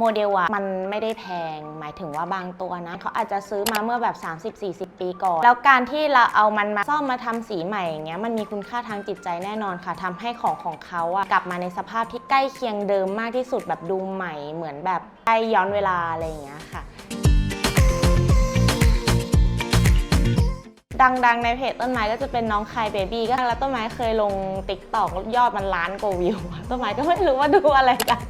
โมเดลอะมันไม่ได้แพง หมายถึงว่าบางตัวนะเขาอาจจะซื้อมาเมื่อแบบ 30-40 ปีก่อน แล้วการที่เราเอามันมาซ่อมมาทำสีใหม่อย่างเงี้ยมันมีคุณค่าทางจิตใจแน่นอนค่ะทำให้ของของเขาอะกลับมาในสภาพที่ใกล้เคียงเดิมมากที่สุดแบบดูใหม่เหมือนแบบใกล้ย้อนเวลาอะไรอย่างเงี้ยค่ะดังๆ ในเพจต้นไม้ก็จะเป็นน้องคายเบบี้ก็แล้วต้นไม้เคยลงติ๊กตอกยอดมันล้านกว่าวิว ต้นไม้ก็ไม่รู้ว่าดูอะไรกัน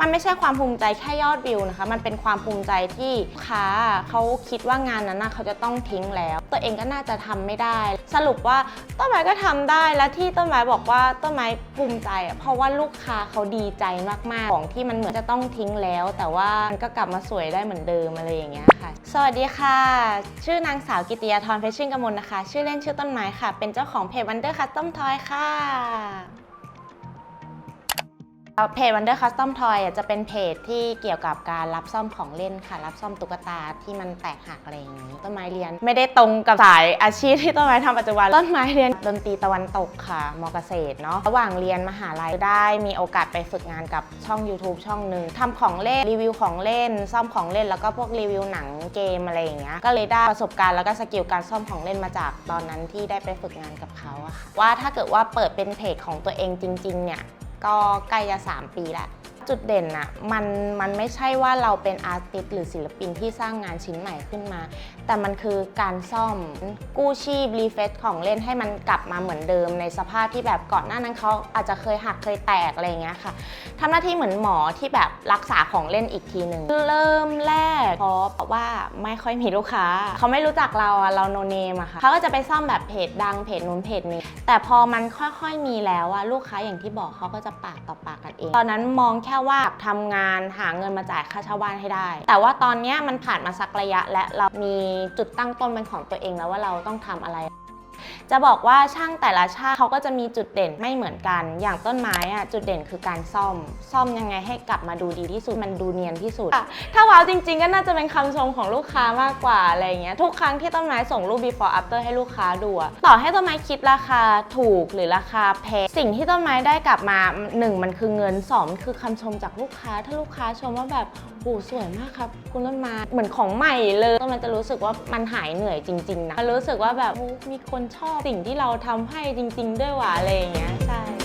มันไม่ใช่ความภูมิใจแค่ยอดวิวนะคะ มันเป็นความภูมิใจที่ลูกค้าเขาคิดว่างานนั้นนะเขาจะต้องทิ้งแล้ว ตัวเองก็น่าจะทำไม่ได้ สรุปว่าต้นไม้ก็ทำได้และที่ต้นไม้บอกว่าต้นไม้ภูมิใจเพราะว่าลูกค้าเขาดีใจมากๆของที่มันเหมือนจะต้องทิ้งแล้ว แต่ว่ามันก็กลับมาสวยได้เหมือนเดิมอะไรอย่างเงี้ยค่ะ สวัสดีค่ะ ชื่อนางสาวกิติยาธรเพชรชื่นกมลนะคะ ชื่อเล่นชื่อต้นไม้ค่ะ เป็นเจ้าของเพจ Wonder Custom Toy ค่ะ เพจ Wonder Custom Toy อะจะเป็นเพจที่เกี่ยวกับการรับซ่อมของเล่นค่ะ รับซ่อมตุ๊กตาที่มันแตกหักอะไรอย่างนี้ ต้นไม้เรียน ไม่ได้ตรงกับสายอาชีพที่ต้นไม้ทำปัจจุบัน ต้นไม้เรียนดนตรีตะวันตกค่ะมเกษตรเนาะ ระหว่างเรียนมหาลัยได้มีโอกาสไปฝึกงานกับช่อง YouTube ช่องหนึ่งทำของเล่นรีวิวของเล่น ซ่อมของเล่นแล้วก็พวกรีวิวหนังเกมอะไรอย่างเงี้ย ก็เลยได้ประสบการณ์แล้วก็สกิลการซ่อมของเล่นมาจากตอนนั้นที่ได้ไปฝึกงานกับเขาอะค่ะ ว่าถ้าเกิดว่าเปิดเป็นเพจของตัวเองจริงๆเนี่ย ก็ใกล้จะ 3 ปีแล้ว จุดเด่นอะมันมันไม่ใช่ว่าเราเป็นอาร์ติสหรือศิลปินที่สร้างงานชิ้นใหม่ขึ้นมา แต่มันคือการซ่อมกู้ชีพรีเฟซของเล่นให้มันกลับมาเหมือนเดิม ในสภาพที่แบบก่อนหน้านั้นเขาอาจจะเคยหักเคยแตกอะไรเงี้ยค่ะทำหน้าที่เหมือนหมอที่แบบรักษาของเล่นอีกทีหนึ่งเริ่มแรกเพราะว่าไม่ค่อยมีลูกค้าเขาไม่รู้จักเราอะเราโนเนมอะค่ะเขาก็จะไปซ่อมแบบเพจดังเพจนู้นเพจนี้แต่พอมันค่อยๆมีแล้วอะลูกค้าอย่างที่บอกเขาก็จะปากต่อปากกันเองตอนนั้นมองแค่ว่าทำงานหาเงินมาจ่ายค่าเช่าบ้านให้ได้ แต่ว่าตอนเนี้ยมันผ่านมาสักระยะและเรามีจุดตั้งต้นเป็นของตัวเองแล้วว่าเราต้องทำอะไร จะบอกว่าช่างแต่ละช่างเขาก็จะมีจุดเด่นไม่เหมือนกัน อย่างต้นไม้อะจุดเด่นคือการซ่อม ซ่อมยังไงให้กลับมาดูดีที่สุดมันดูเนียนที่สุด ถ้าว้าวจริงๆ ก็น่าจะเป็นคำชมของลูกค้ามากกว่าอะไรอย่างเงี้ยทุกครั้งที่ต้นไม้ส่งรูป before after ให้ลูกค้าดูต่อให้ต้นไม้คิดราคาถูกหรือราคาแพงสิ่งที่ต้นไม้ได้กลับมาหนึ่งมันคือเงินสองมันคือคำชมจากลูกค้า ถ้าลูกค้าชมว่าแบบโอ้สวยมากครับ คุณต้นไม้เหมือนของใหม่เลยต้นไม้จะรู้สึกว่ามันหายเหนื่อยจริงๆนะมันรู้สึกว่าแบบมีคนชอบสิ่งที่เราทำให้จริง ๆ ด้วยว่ะอะไรอย่างเงี้ยใช่